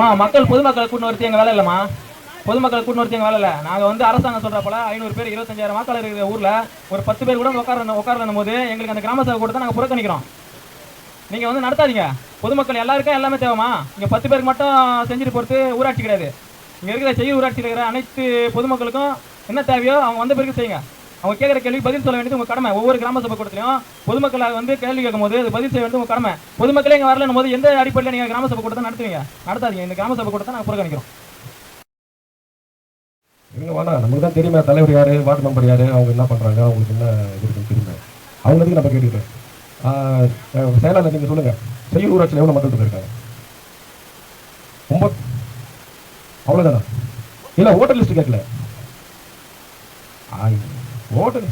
மா மக்கள் பொதுமக்கள் கூட்டு வரது எங்கள் வேலை இல்லைம்மா. பொதுமக்கள் கூட்டு வரது எங்கள் வேலை இல்லை. நாங்கள் வந்து அரசாங்கம் சொல்ற போல ஐநூறு பேர் இருபத்தஞ்சாயிரம் வாக்காளர் இருக்கிற ஊரில் ஒரு பத்து பேர் கூட உட்கார உட்காரணும் போது எங்களுக்கு அந்த கிராம சபை கூட தான் புறக்கணிக்கிறோம். நீங்க வந்து நடத்தாதீங்க. பொதுமக்கள் எல்லாருக்கும் எல்லாமே தேவைமா இங்கே பத்து பேருக்கு மட்டும் செஞ்சுட்டு போகிறது ஊராட்சி கிடையாது. இங்கே இருக்கிற செய்ய ஊராட்சியில் இருக்கிற அனைத்து பொதுமக்களுக்கும் என்ன தேவையோ அவங்க வந்த பிறகு செய்யுங்க. அவங்க கேட்குற கேள்வி பதில் சொல்ல வேண்டியது உங்கள் கடமை. ஒவ்வொரு கிராம சபை கூட்டத்திலையும் பொதுமக்களை வந்து கேள்வி கேட்கும்போது அது பதில் செய்ய வேண்டியது உங்கள் கடமை. பொதுமக்களே இங்கே வரலன்னு போது எந்த அடிப்படையில் நீங்கள் கிராம சபை கூட்டத்தை நடத்துவீங்க? நடத்தாதீங்க. இந்த கிராம சபை கூட்டத்தை நாங்கள் புறக்கணிக்கிறோம். இவங்க வேணா நமக்கு தான் தெரியுமே தலைவர் யார் வார்டு மெம்பர் யார் அவங்க என்ன பண்ணுறாங்க அவங்களுக்கு என்ன இது இருக்குன்னு தெரியுமே. அவங்களுக்கு நம்ம கேட்டுக்கிறேன். செயலாளர் நீங்கள் சொல்லுங்கள் செய்யூர் ஊராட்சியில் எவ்வளோ மக்கள் இருக்காங்க? ரொம்ப அவ்வளோதானா இல்லை ஓட்டர் லிஸ்ட் கேட்கல. ஓட்டர்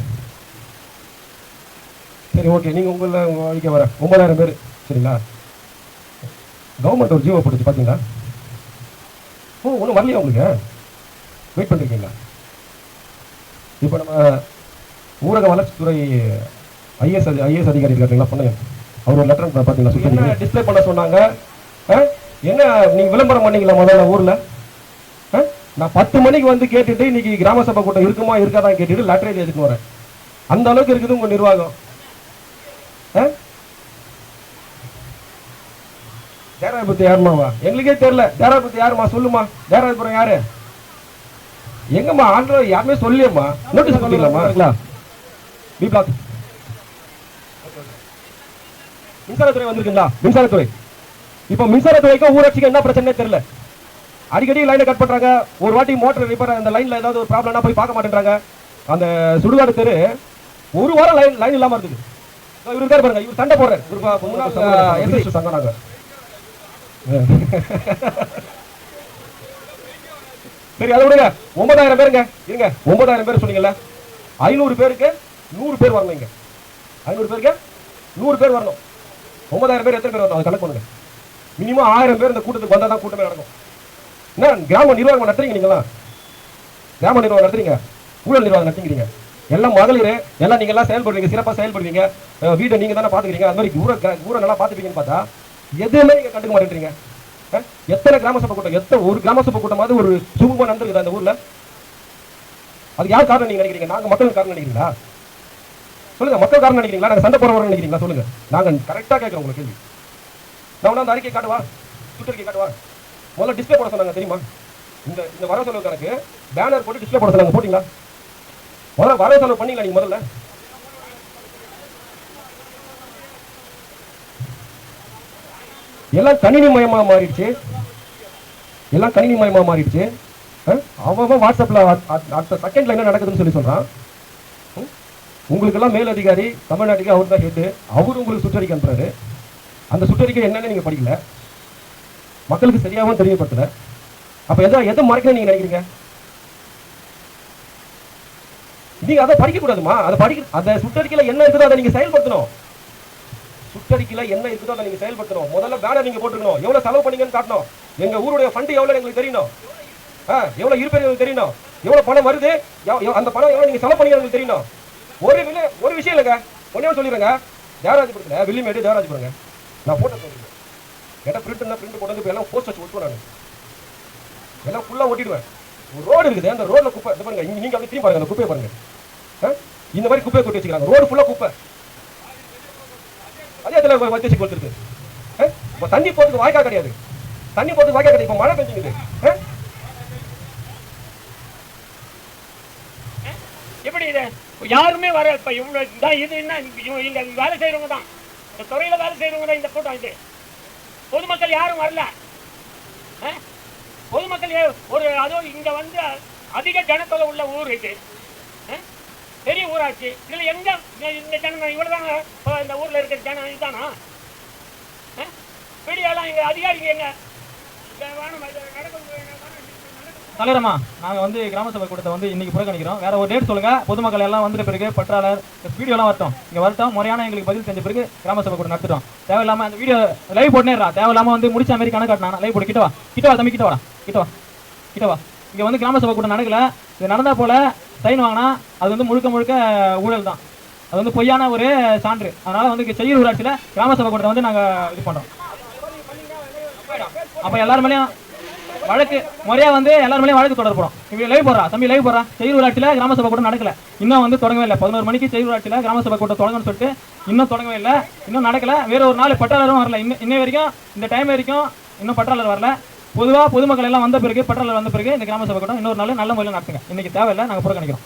சரி ஓகே. நீங்க உங்கள உங்க வழிக்க வர ஒன்பதாயிரம் பேர். சரிங்களா? கவர்மெண்ட் ஒரு ஜீவோ போட்டுச்சு பாத்தீங்களா? ஓ ஒன்றும் வரலையா உங்களுக்கு? வெயிட் பண்ணிருக்கீங்களா? இப்போ நம்ம ஊரக வளர்ச்சித்துறை ஐஎஸ் ஐஎஸ் அதிகாரி இருக்காருங்களா பண்ணுங்க அவர் ஒரு லெட்டர் பார்த்தீங்களா டிஸ்ப்ளே பண்ண சொன்னாங்க? என்ன நீங்க விளம்பரம் பண்ணீங்களா முதல்ல ஊர்ல? நான் பத்து மணிக்கு வந்து கேட்டுட்டு இன்னைக்கு கிராம சபை கூட்டம் இருக்குமா இருக்காதான் கேட்டுட்டு லெட்டர் எடுத்துட்டு வரேன். அந்த அளவுக்கு இருக்குது உங்க நிர்வாகம். ஆ? தேராபுரத்து யாருமாவா? எங்களுக்கே தெரியல. தேராபுரத்து யாருமா? சொல்லுமா. தேராபுரம் யாரு? எங்கம்மா? ஆண்ட்ராய்டு யாருமே சொல்லியம்மா நோட்டீஸ் பண்ணிக்கலாமா பி பிளாக் மின்சாரத்துறை வந்திருக்குங்களா? மின்சாரத்துறை. இப்போ மின்சாரத்துறைக்கும் ஊராட்சிக்கு என்ன பிரச்சனை தெரியல. அடிக்கடி லைனை கட் பண்றாங்க. ஒரு வாட்டி மோட்டர் ரிப்பேர் அந்த லைன்ல ஏதாவது ஒரு ப்ராப்ளம்னா போய் பார்க்க மாட்டேன்றாங்க. அந்த சுடுகாடு தெரு ஒரு வாரம் லைன் லைன் இல்லாம இருக்குது இவரு இருக்காரு பாருங்க இவர் சண்டை போடுறாரு. முன்னாள் சங்கம் சரி அதை விடுங்க. ஒன்பதாயிரம் பேருங்க. இருங்க. ஒன்பதாயிரம் பேர் சொன்னீங்கல்ல. ஐநூறு பேருக்கு நூறு பேர் வரணும் இங்க. ஐநூறு பேருக்கு நூறு பேர் வரணும். ஒன்பதாயிரம் பேர் எத்தனை பேர் வரணும்? அதை கணக்கு பண்ணுங்க. மினிமம் ஆயிரம் பேர் இந்த கூட்டத்துக்கு வந்தால் தான் கூட்டமே நடக்கும். என்ன கிராம நிர்வாகம் நடத்துறீங்க கிராம நிர்வாகம் நடத்துறீங்க? ஊழல் நிர்வாகம் நடத்துங்கிறீங்க எல்லாம் மகளிர் எல்லாம் நீங்க எல்லாம் செயல்படுவீங்க சிறப்பாக செயல்படுவீங்க. அஹ் வீட்டை நீங்க தானே பாத்துக்கிறீங்க அது மாதிரி ஊரை ஊரை நல்லா பாத்துப்பீங்கன்னு பார்த்தா எதுவுமே நீங்க கண்டுக்க மாட்டேன்றீங்க. எத்தனை கிராம சபை கூட்டம் எத்தனை ஒரு கிராம சபை கூட்டமாவது ஒரு சுமூகமா நடந்திருக்குதா அந்த ஊர்ல? அதுக்கு யார் காரணம் நீங்க நினைக்கிறீங்க? நாங்க மக்கள் காரணம் நினைக்கிறீங்களா? சொல்லுங்க மக்கள் காரணம் நினைக்கிறீங்களா? நாங்க சண்டை போறவங்க நினைக்கிறீங்களா? சொல்லுங்க. நாங்க கரெக்டா கேட்குறோம் உங்களுக்கு கேள்வி. நான் அந்த அறிக்கை காட்டுவா? சுற்றறிக்கை காட்டுவா? முதல்ல டிஸ்ப்ளே போட சொன்னாங்க தெரியுமா? இந்த இந்த வரவு செலவு கணக்கு பேனர் போட்டு டிஸ்ப்ளே போட சொன்னாங்க போட்டீங்களா? முதல்ல வரவு செலவு பண்ணீங்களா நீங்க முதல்ல? எல்லாம் கணினி மயமா மாறிடுச்சு. எல்லாம் கணினி மயமா மாறிடுச்சு அவன் வாட்ஸ்அப்ல அடுத்த செகண்ட்ல என்ன நடக்குதுன்னு சொல்லி சொல்றான். உங்களுக்கெல்லாம் மேல் அதிகாரி தமிழ்நாட்டுக்கு அவர் தான் ஹெட் அவர் உங்களுக்கு சுற்றறிக்கை அனுப்புறாரு. அந்த சுற்றறிக்கை என்னன்னு நீங்க படிக்கல. மக்களுக்கு சரியாகவும் தெரியப்படுத்தல. அப்ப எதை எதை மறைக்கணும் நீங்க நினைக்கிறீங்க? நீங்க அதை படிக்க கூடாதுமா? அதை படிக்க அதை சுற்றறிக்கையில என்ன இருக்குதோ அதை நீங்க செயல்படுத்தணும். சுற்றறிக்கையில என்ன இருக்குதோ அதை நீங்க செயல்படுத்தணும். முதல்ல பேனர் நீங்க போட்டுக்கணும். எவ்வளவு செலவு பண்ணீங்கன்னு காட்டணும். எங்க ஊருடைய ஃபண்ட் எவ்வளவு எங்களுக்கு தெரியணும்? ஆ, எவ்வளவு இருப்பது எங்களுக்கு தெரியணும்? எவ்வளவு பணம் வருது? அந்த பணம் எவ்வளவு நீங்க செலவு பண்ணீங்க எங்களுக்கு தெரியணும்? ஒரு விலை ஒரு விஷயம் இல்லைங்க. ஒன்னே சொல்லிடுறேங்க. தேவராஜபுரத்துல வில்லிமேடு தேவராஜபுரங்க நான் போட்டோ சொல்லிடுறேன் கேட்டால் பிரிண்ட் பிரிண்ட் கொண்டு வந்து எல்லாம் போஸ்ட் வச்சு ஒட்டுவேன் நான். எல்லாம் ஃபுல்லாக ஒட்டிடுவேன். ஒரு ரோடு இருக்குது. அந்த ரோடில் குப்பை இது பாருங்க. இங்க நீங்க அப்படி திரும்பி பாருங்க அந்த குப்பையை பாருங்க. இந்த மாதிரி குப்பையை கொட்டி வச்சுக்கிறாங்க. ரோடு ஃபுல்லா குப்பை. அதே இடத்துல வச்சு கொடுத்துருக்கு இப்போ தண்ணி போறதுக்கு வாய்க்கா கிடையாது. தண்ணி போகிறதுக்கு வாய்க்கா கிடையாது. இப்போ மழை பெஞ்சுக்குது. எப்படி இது? யாருமே வர இப்போ இவ்வளோ தான் இது என்ன? இவங்க வேலை செய்கிறவங்க தான். இந்த துறையில் வேலை செய்கிறவங்க தான் இந்த கூட்டம் இது. பொதுமக்கள் யாரும் வரல ஆ? பொதுமக்கள் ஒரு அதுவும் இங்க வந்து அதிக ஜனத்தொகை உள்ள ஊர் இது ஆ? பெரிய ஊராட்சி இதுல எங்க இந்த- இந்த ஜனம் இவ்வளவுதாங்க இந்த ஊர்ல இருக்கிற ஜனம் இதுதானா ஆ? மீடியாலாம் இங்க அதிகாரிங்க எங்க இங்க நடக்கும் தலைவரம்மா நாங்கள் வந்து கிராம சபை கூட்டத்தை வந்து இன்னைக்கு புறக்கணிக்கிறோம். வேற ஒரு டேட் சொல்லுங்க. பொதுமக்கள் எல்லாம் வந்துட்டு பிறகு பற்றாளர் வீடியோலாம் வரட்டும். இங்கே வரட்டும். முறையான எங்களுக்கு பதில் செஞ்ச பிறகு கிராம சபை கூட்டம் நடத்திட்டோம். தேவையில்லாமல் அந்த வீடியோ லைவ் போட்டுனேறா. தேவையில்லாமல் வந்து முடிச்ச மாதிரி கணக்கு காட்டினா லைவ் போட்டு கிட்ட வா. கிட்ட வா தம்பி கிட்ட வாடா. கிட்ட வா. கிட்ட வா. இங்கே வந்து கிராம சபை கூட்டம் நடக்கல. இது நடந்தா போல சைன் வாங்கினா அது வந்து முழுக்க முழுக்க ஊழல் தான். அது வந்து பொய்யான ஒரு சான்று. அதனால் வந்து செய்யூர் ஊராட்சியில் கிராம சபை கூட்டத்தை வந்து நாங்கள் இது பண்ணுறோம் அப்போ எல்லாருமேலையும் வழக்கு முறையா வந்து எல்லாருமே வழக்கு தொடரப்படும் இவங்க லைவ் போடுறா? தம்பி லைவ் போடுறா? செய்யூராட்சியில கிராம சபை கூட்டம் நடக்கல. இன்னும் வந்து தொடங்கவே இல்லை. பதினோரு மணிக்கு செய்யூராட்சியில கிராம சபை கூட்டம் தொடங்கணும்னு சொல்லிட்டு இன்னும் தொடங்கவே இல்லை. இன்னும் நடக்கல. வேற ஒரு நாள் பட்டாளரும் வரல. இன்னும் இன்ன வரைக்கும் இந்த டைம் வரைக்கும் இன்னும் பட்டாளர் வரல. பொதுவாக பொதுமக்கள் எல்லாம் வந்த பிறகு பட்டாளர் வந்த பிறகு இந்த கிராம சபை கூட்டம் இன்னொரு நாள் நல்ல முறையில் நடத்துங்க. இன்னைக்கு தேவையில்லை. நாங்கள் புறக்கணிக்கிறோம்.